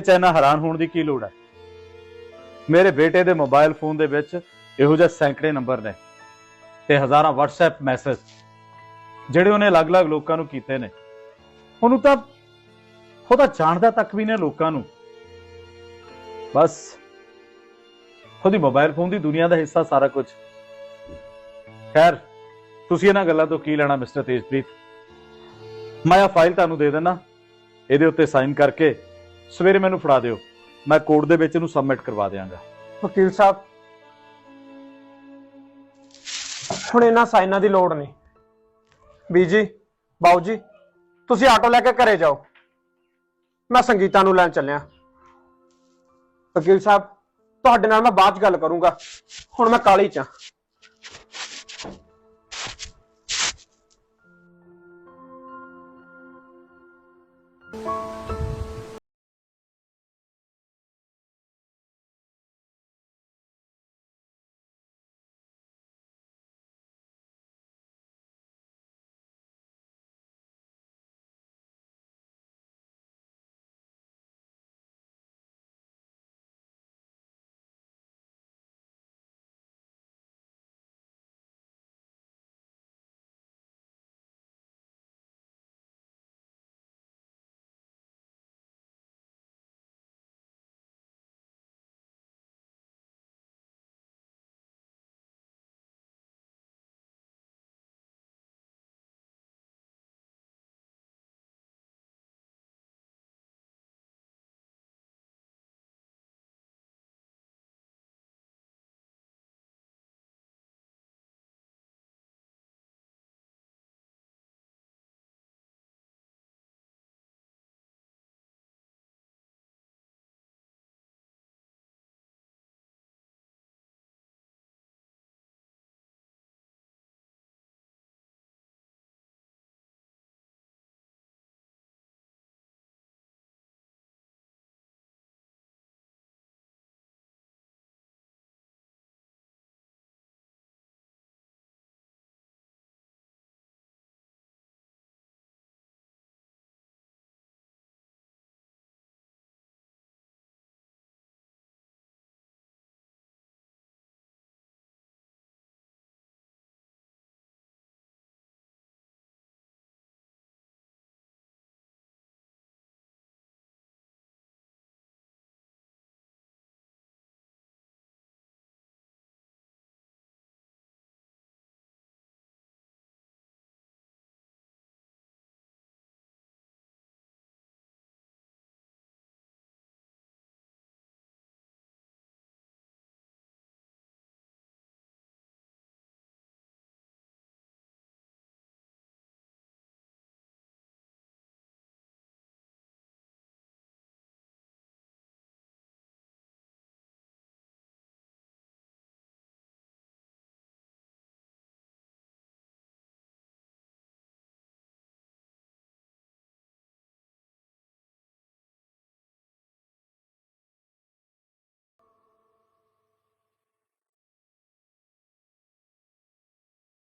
ਚ ਇੰਨਾ ਹੈਰਾਨ ਹੋਣ ਦੀ ਕੀ ਲੋੜ ਹੈ? ਮੇਰੇ ਬੇਟੇ ਦੇ ਮੋਬਾਈਲ ਫੋਨ ਦੇ ਵਿੱਚ ਇਹੋ ਜਿਹੇ ਸੈਂਕੜੇ ਨੰਬਰ ਨੇ ਤੇ ਹਜ਼ਾਰਾਂ WhatsApp ਮੈਸੇਜ ਜਿਹੜੇ ਉਹਨੇ ਅਲੱਗ-ਅਲੱਗ ਲੋਕਾਂ ਨੂੰ ਕੀਤੇ ਨੇ। ਉਹਨੂੰ ਤਾਂ ਉਹਦਾ ਜਾਣਦਾ ਤੱਕ ਵੀ ਨੇ ਲੋਕਾਂ ਨੂੰ। ਬਸ, ਉਹਦੀ ਮੋਬਾਈਲ ਫੋਨ ਦੀ ਦੁਨੀਆ ਦਾ ਹਿੱਸਾ ਸਾਰਾ ਕੁਝ। ਖੈਰ, ਤੁਸੀਂ ਇਹਨਾਂ ਗੱਲਾਂ ਤੋਂ ਕੀ ਲੈਣਾ, ਮਿਸਟਰ ਤੇਜਪ੍ਰੀਤ? ਮੈਂ ਆ ਫਾਈਲ ਤੁਹਾਨੂੰ ਦੇ ਦੇਣਾ ਇਹਦੇ ਉੱਤੇ ਸਾਈਨ ਕਰਕੇ ਸਵੇਰੇ ਮੈਨੂੰ ਫੜਾ ਦਿਓ। ਮੈਂ ਕੋਰਟ ਦੇ ਵਿੱਚ ਇਹਨੂੰ ਸਬਮਿਟ ਕਰਵਾ ਦਿਆਂਗਾ। ਵਕੀਲ ਸਾਹਿਬ, ਹੁਣ ਇਹਨਾਂ ਸਾਈਨਾਂ ਦੀ ਲੋੜ ਨਹੀਂ। ਬੀਜੀ ਬਾਊ ਜੀ, ਤੁਸੀਂ ਆਟੋ ਲੈ ਕੇ ਘਰੇ ਜਾਓ। ਮੈਂ ਸੰਗੀਤਾ ਨੂੰ ਲੈਣ ਚੱਲਿਆ। ਵਕੀਲ ਸਾਹਿਬ, ਤੁਹਾਡੇ ਨਾਲ ਮੈਂ ਬਾਅਦ ਚ ਗੱਲ ਕਰੂੰਗਾ। ਹੁਣ ਮੈਂ ਕਾਲੀ ਚ ਆਂ।